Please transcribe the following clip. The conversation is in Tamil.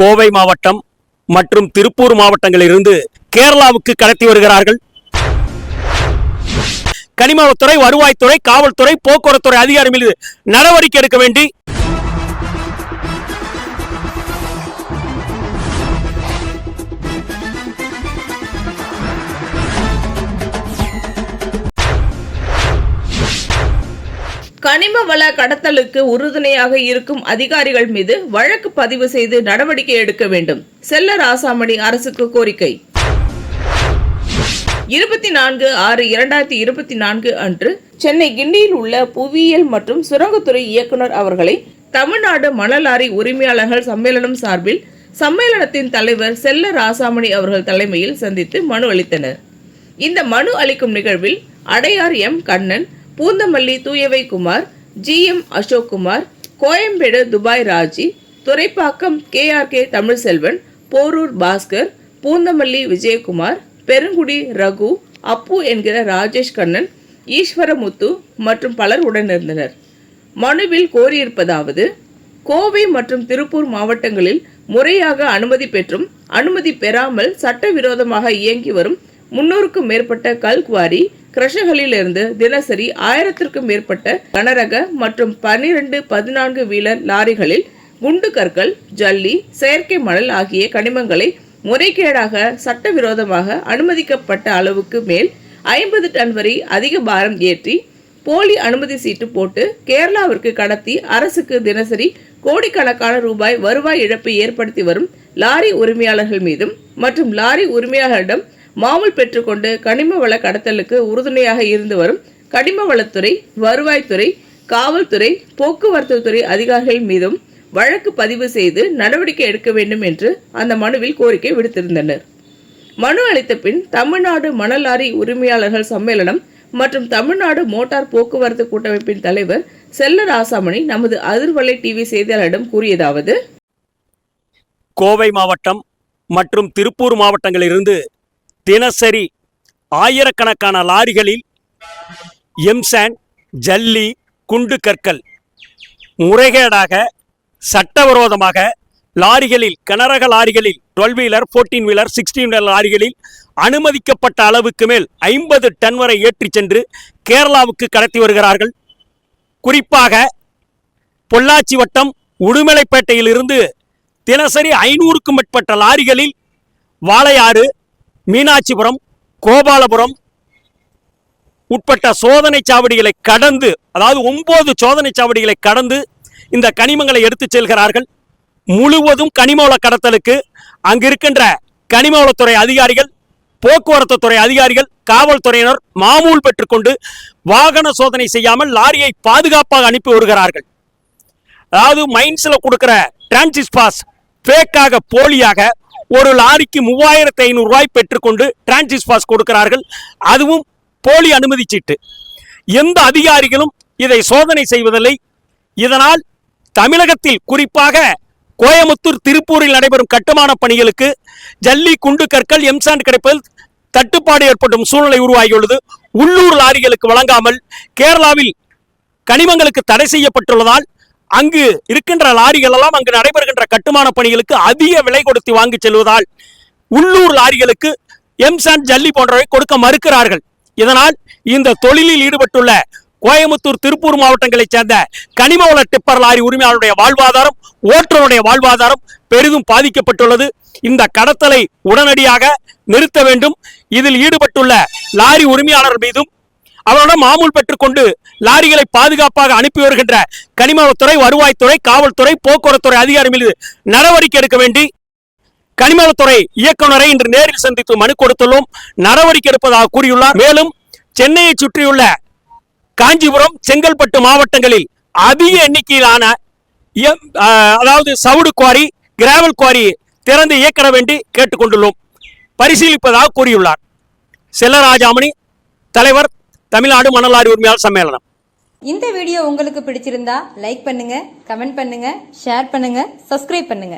கோவை மாவட்டம் மற்றும் திருப்பூர் மாவட்டங்களிலிருந்து கேரளாவுக்கு கடத்தி வருகிறார்கள். கனிமவளத்துறை வருவாய்த்துறை காவல்துறை போக்குவரத்துறை அதிகாரி மீது நடவடிக்கை எடுக்க வேண்டி கனிம வள கடத்தலுக்கு உறுதுணையாக இருக்கும் அதிகாரிகள் மீது வழக்கு பதிவு செய்து நடவடிக்கை எடுக்க வேண்டும். செல்ல ராசாமணி அரசுக்கு கோரிக்கை. இருபத்தி நான்கு ஆறு இரண்டாயிரத்தி இருபத்தி நான்கு அன்று சென்னை கிண்டியில் உள்ள புவியியல் மற்றும் சுரங்கத்துறை இயக்குனர் அவர்களை தமிழ்நாடு மணலாரி உரிமையாளர்கள் சம்மேளனம் சார்பில் சம்மேளனத்தின் தலைவர் செல்ல ராசாமணி அவர்கள் தலைமையில் சந்தித்து மனு அளித்தனர். இந்த மனு அளிக்கும் நிகழ்வில் Adyar M Kannan Poonamallee தூயவை Kumar G M Ashokkumar Koyambedu Dubai Raji Thoraipakkam KRK Tamilselvan Porur Bhaskar Poonamallee Vijayakumar Perungudi Raghu Appu என்கிற ராஜேஷ் கண்ணன் ஈஸ்வரமுத்து மற்றும் பலர் உடனிருந்தனர். மனுவில் கோரியிருப்பதாவது கோவை மற்றும் திருப்பூர் மாவட்டங்களில் முறையாக அனுமதி பெற்றும் அனுமதி பெறாமல் சட்டவிரோதமாக இயங்கி வரும் முன்னூறுக்கும் மேற்பட்ட கல்குவாரி கிரஷகளிலிருந்து தினசரி ஆயிரத்திற்கும் மேற்பட்ட கனரக மற்றும் பன்னிரண்டு பதினான்கு வீலர் லாரிகளில் குண்டு கற்கள் ஜல்லி செயற்கை மணல் ஆகிய கனிமங்களை முறைகேடாக சட்டவிரோதமாக அனுமதிக்கப்பட்ட அளவுக்கு மேல் ஐம்பது டன் வரை அதிக பாரம் ஏற்றி போலி அனுமதி சீட்டு போட்டு கேரளாவிற்கு கடத்தி அரசுக்கு தினசரி கோடிக்கணக்கான ரூபாய் வருவாய் இழப்பை ஏற்படுத்தி வரும் லாரி உரிமையாளர்கள் மீதும் மற்றும் லாரி உரிமையாளரிடம் மாமூல் பெற்றுக்கொண்டு கனிம வள கடத்தலுக்கு உறுதுணையாக இருந்து வரும் கனிம வளத்துறை வருவாய்த்துறை காவல்துறை போக்குவரத்து துறை அதிகாரிகள் மீதும் வழக்கு பதிவு செய்து நடவடிக்கை எடுக்க வேண்டும் என்று அந்த மனுவில் கோரிக்கை விடுத்திருந்தனர். மனு அளித்த பின் தமிழ்நாடு மணல் லாரி உரிமையாளர்கள் சம்மேளனம் மற்றும் தமிழ்நாடு மோட்டார் போக்குவரத்து கூட்டமைப்பின் தலைவர் செல்ல ராசாமணி நமது அதிர்வலை டிவி செய்தியாளரிடம் கூறியதாவது கோவை மாவட்டம் மற்றும் திருப்பூர் மாவட்டங்களிலிருந்து தினசரி ஆயிரக்கணக்கான லாரிகளில் எம்சாண்ட் ஜல்லி குண்டு கற்கள் முறைகேடாக சட்டவிரோதமாக லாரிகளில் கனரக லாரிகளில் twelve wheeler fourteen wheeler sixteen wheeler லாரிகளில் அனுமதிக்கப்பட்ட அளவுக்கு மேல் ஐம்பது டன் வரை ஏற்றிச் சென்று கேரளாவுக்கு கடத்தி வருகிறார்கள். குறிப்பாக பொள்ளாச்சி வட்டம் உடுமலைப்பேட்டையிலிருந்து தினசரி ஐநூறுக்கும் மேற்பட்ட லாரிகளில் வாளையாறு மீனாட்சிபுரம் கோபாலபுரம் உட்பட்ட சோதனை சாவடிகளை கடந்து அதாவது ஒன்பது சோதனை சாவடிகளை கடந்து இந்த கனிமங்களை எடுத்துச் செல்கிறார்கள். முழுவதும் கனிமவள கடத்தலுக்கு அங்கு இருக்கின்ற கனிமவளத்துறை அதிகாரிகள் போக்குவரத்து துறை அதிகாரிகள் காவல்துறையினர் மாமூல் பெற்றுக்கொண்டு வாகன சோதனை செய்யாமல் லாரியை பாதுகாப்பாக அனுப்பி வருகிறார்கள். அதாவது மைன்ஸில் கொடுக்குற டிரான்சிஸ் பாஸ் ஃபேக்காக போலியாக ஒரு லாரிக்கு மூவாயிரத்தி ஐநூறு ரூபாய் பெற்றுக்கொண்டு டிரான்சிஸ் பாஸ் கொடுக்கிறார்கள். அதுவும் போலி அனுமதி சீட்டு. எந்த அதிகாரிகளும் இதை சோதனை செய்வதில்லை. இதனால் தமிழகத்தில் குறிப்பாக கோயமுத்தூர் திருப்பூரில் நடைபெறும் கட்டுமான பணிகளுக்கு ஜல்லி குண்டு கற்கள் எம்சாண்ட் கிடைப்பதில் தட்டுப்பாடு ஏற்படும் சூழ்நிலை உருவாகியுள்ளது. உள்ளூர் லாரிகளுக்கு வழங்காமல் கேரளாவில் கனிமங்களுக்கு தடை செய்யப்பட்டுள்ளதால் அங்கு இருக்கின்ற லாரிகள் எல்லாம் அங்கு நடைபெறுகின்ற கட்டுமான பணிகளுக்கு அதிக விலை கொடுத்து வாங்கி செல்வதால் உள்ளூர் லாரிகளுக்கு எம்சாண்ட் ஜல்லி போன்றவை கொடுக்க மறுக்கிறார்கள். இதனால் இந்த தொழிலில் ஈடுபட்டுள்ள கோயம்புத்தூர் திருப்பூர் மாவட்டங்களைச் சேர்ந்த கனிமவள டிப்பர் லாரி உரிமையாளருடைய வாழ்வாதாரம் ஓட்டுநருடைய வாழ்வாதாரம் பெரிதும் பாதிக்கப்பட்டுள்ளது. இந்த கடத்தலை உடனடியாக நிறுத்த வேண்டும். இதில் ஈடுபட்டுள்ள லாரி உரிமையாளர் மீதும் அவரோட மாமூல் பெற்றுக்கொண்டு லாரிகளை பாதுகாப்பாக அனுப்பி வருகின்ற கனிமவளத்துறை வருவாய்த்துறை காவல்துறை போக்குவரத்துறை அதிகாரி மீது நடவடிக்கை எடுக்க வேண்டி கனிமவளத்துறை இயக்குநரை இன்று நேரில் சந்தித்து மனு கொடுத்துள்ளோம். நடவடிக்கை எடுப்பதாக கூறியுள்ளார். மேலும் சென்னையை சுற்றியுள்ள காஞ்சிபுரம் செங்கல்பட்டு மாவட்டங்களில் அதிக எண்ணிக்கையிலான அதாவது சவுடு குவாரி கிராவல் குவாரி திறந்து இயக்கிட வேண்டி கேட்டுக்கொண்டுள்ளோம். பரிசீலிப்பதாக கூறியுள்ளார். செல்லராஜாமணி தலைவர் தமிழ்நாடு மணலாரி உரிமையாளர் சம்மேளனம். இந்த வீடியோ உங்களுக்கு பிடிச்சிருந்தா லைக் பண்ணுங்க கமெண்ட் பண்ணுங்க ஷேர் பண்ணுங்க சப்ஸ்கிரைப் பண்ணுங்க.